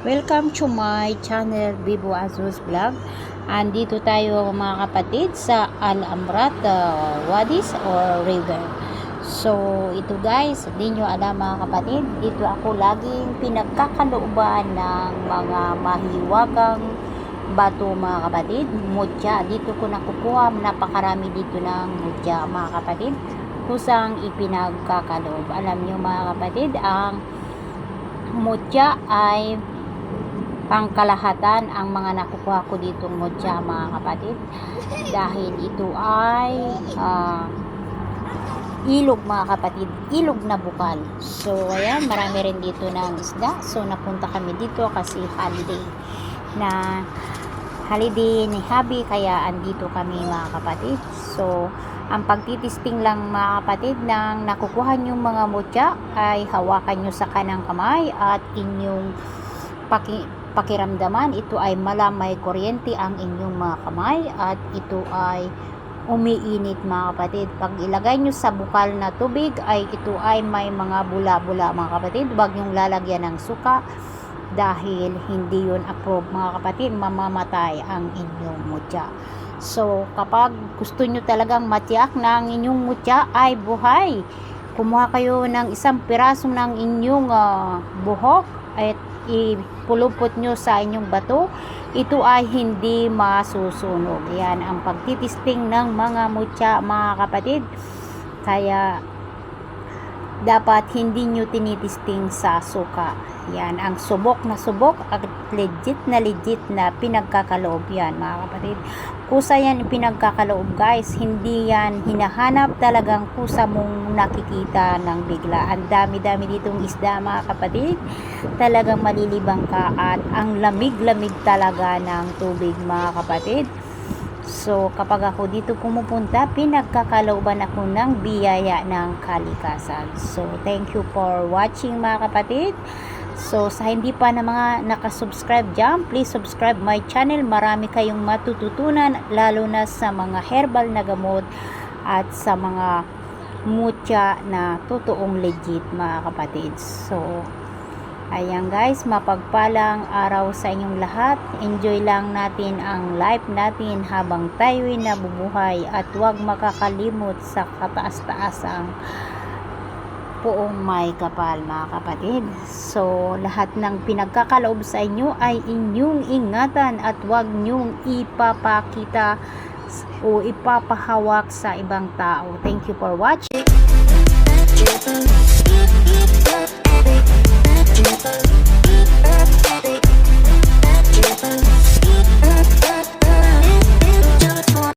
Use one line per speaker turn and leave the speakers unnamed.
Welcome to my channel Bibo Azus Vlog. Andito tayo mga kapatid sa Al Amrat uh, Wadis or River. So ito guys, hindi nyo alam mga kapatid, dito ako laging pinagkakalooban ng mga mahiwagang bato mga kapatid, mutya. Dito ko nakukuha, napakarami dito ng mutya mga kapatid. Kusang ipinagkakaloob. Alam nyo mga kapatid, ang mutya ay pangkalahatan ang mga nakukuha ko ditong mutya mga kapatid. Dahil ito ay ah, ilog mga kapatid. Ilog na bukal. So ayan marami rin dito ng isda. So napunta kami dito kasi holiday na holiday ni Habi. Kaya andito kami mga kapatid. So ang pagtitisting lang mga kapatid ng nakukuha nyong mga mutya ay hawakan nyo sa kanang kamay at inyong paki, pakiramdaman. Ito ay malamay kuryente ang inyong mga kamay at ito ay umiinit mga kapatid. Pag ilagay nyo sa bukal na tubig ay ito ay may mga bula-bula mga kapatid. Huwag nyong lalagyan ng suka dahil hindi yun approve mga kapatid. Mamamatay ang inyong mutya. So kapag gusto nyo talagang matiyak na ang inyong mutya ay buhay. Kumuha kayo ng isang piraso ng inyong ah, buhok at ipulupot nyo sa inyong bato ito ay hindi masusunog. Yan ang pagtitisting ng mga mutya mga kapatid. Kaya dapat hindi nyo tinitisting sa suka. Yan ang subok na subok at legit na legit na pinagkakaloob yan mga kapatid. Kusa yan pinagkakaloob guys. Hindi yan hinahanap. Talagang kusa mong nakikita ng bigla. Ang dami dami ditong isda mga kapatid. Talagang malilibang ka at ang lamig lamig talaga ng tubig mga kapatid So, kapag ako dito pumupunta, pinagkakalooban ako ng biyaya ng kalikasan. So, thank you for watching mga kapatid. So, sa hindi pa na mga nakasubscribe dyan, please subscribe my channel. Marami kayong matututunan, lalo na sa mga herbal na gamot at sa mga mutya na totoong legit mga kapatid. So, Ayan guys, mapagpalang araw sa inyong lahat. Enjoy lang natin ang life natin habang tayo'y nabubuhay at huwag makakalimot sa kataas-taasang poong may kapal mga kapatid. So, lahat ng pinagkakaloob sa inyo ay inyong ingatan at huwag nyong ipapakita o ipapahawak sa ibang tao. Thank you for watching.
Thank you.